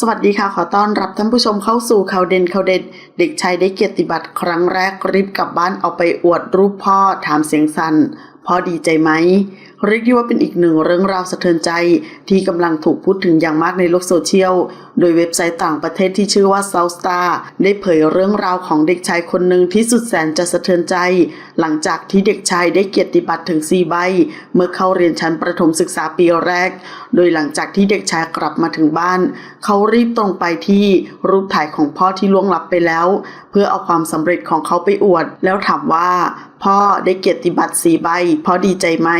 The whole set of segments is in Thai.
สวัสดีค่ะ ขอต้อนรับท่านผู้ชมเข้าสู่ข่าวเด่นข่าวเด็ด เด็กชายได้เกียรติบัตรครั้งแรกรีบกลับบ้านเอาไปอวดรูปพ่อถามเสียงสั่นพ่อดีใจไหมเรียกได้ว่าเป็นอีกหนึ่งเรื่องราวสะเทือนใจที่กำลังถูกพูดถึงอย่างมากในโลกโซเชียลโดยเว็บไซต์ต่างประเทศที่ชื่อว่า South Star ได้เผยเรื่องราวของเด็กชายคนหนึ่งที่สุดแสนจะสะเทือนใจ หลังจากที่เด็กชายได้เกียรติบัตรถึง 4 ใบ เมื่อเข้าเรียนชั้นประถมศึกษาปีแรก โดยหลังจากที่เด็กชายกลับมาถึงบ้าน เขารีบตรงไปที่รูปถ่ายของพ่อที่ล่วงลับไปแล้ว เพื่อเอาความสำเร็จของเขาไปอวด แล้วถามว่าพ่อได้เกียรติบัตรสีใบพ่อดีใจไหม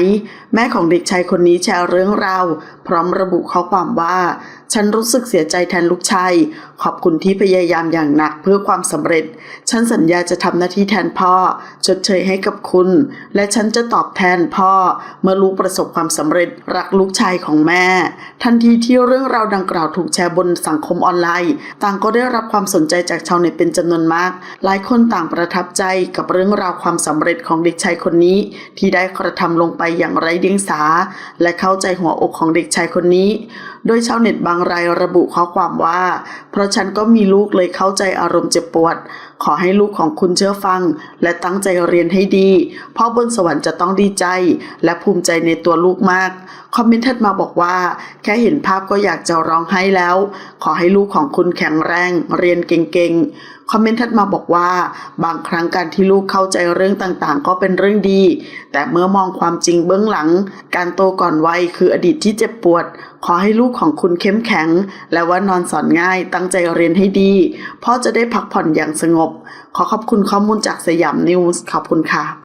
แม่ของเด็กชายคนนี้แชร์เรื่องราวพร้อมระบุข้อความว่า ฉันรู้สึกเสียใจแทนลูกชาย ขอบคุณที่พยายามอย่างหนักเพื่อความสำเร็จ ฉันสัญญาจะทำหน้าที่แทนพ่อ ชดเชยให้กับคุณ และฉันจะตอบแทนพ่อ เมื่อลูกประสบความสำเร็จรักลูกชายของแม่ ทันทีที่เรื่องราวดังกล่าวถูกแชร์บนสังคมออนไลน์ ต่างก็ได้รับความสนใจจากชาวเน็ตเป็นจำนวนมาก หลายคนต่างประทับใจกับเรื่องราวความสำเร็จของเด็กชายคนนี้ ที่ได้กระทำลงไปอย่างไร้เดียงสา และเข้าใจหัวอกของเด็กชายคนนี้ โดยชาวเน็ตบางรายระบุข้อความว่า เพราะฉันก็มีลูกเลยเข้าใจอารมณ์เจ็บปวด ขอให้ลูกของคุณเชื่อฟัง และตั้งใจเรียนให้ดี เพ่อบนสวรรค์จะต้องดีใจ และภูมิใจในตัวลูกมาก คอมเมนต์ถัดมาบอกว่า แค่เห็นภาพก็อยากจะร้องไห้แล้ว ขอให้ลูกของคุณแข็งแรง เรียนเก่งๆ คอมเมนต์ถัดมาบอกว่า บางครั้งการที่ลูกเข้าใจเรื่องต่างๆ ก็เป็นเรื่องดี แต่เมื่อมองความจริงเบื้องหลัง การโตก่อนวัยคืออดีตที่เจ็บปวด ขอให้ลูกของคุณเข้มแข็ง และว่านอนสอนง่าย ตั้งใจเรียนให้ดีพ่อจะได้พักผ่อนอย่างสงบ ขอขอบคุณข้อมูลจากสยามนิวส์ขอบคุณค่ะ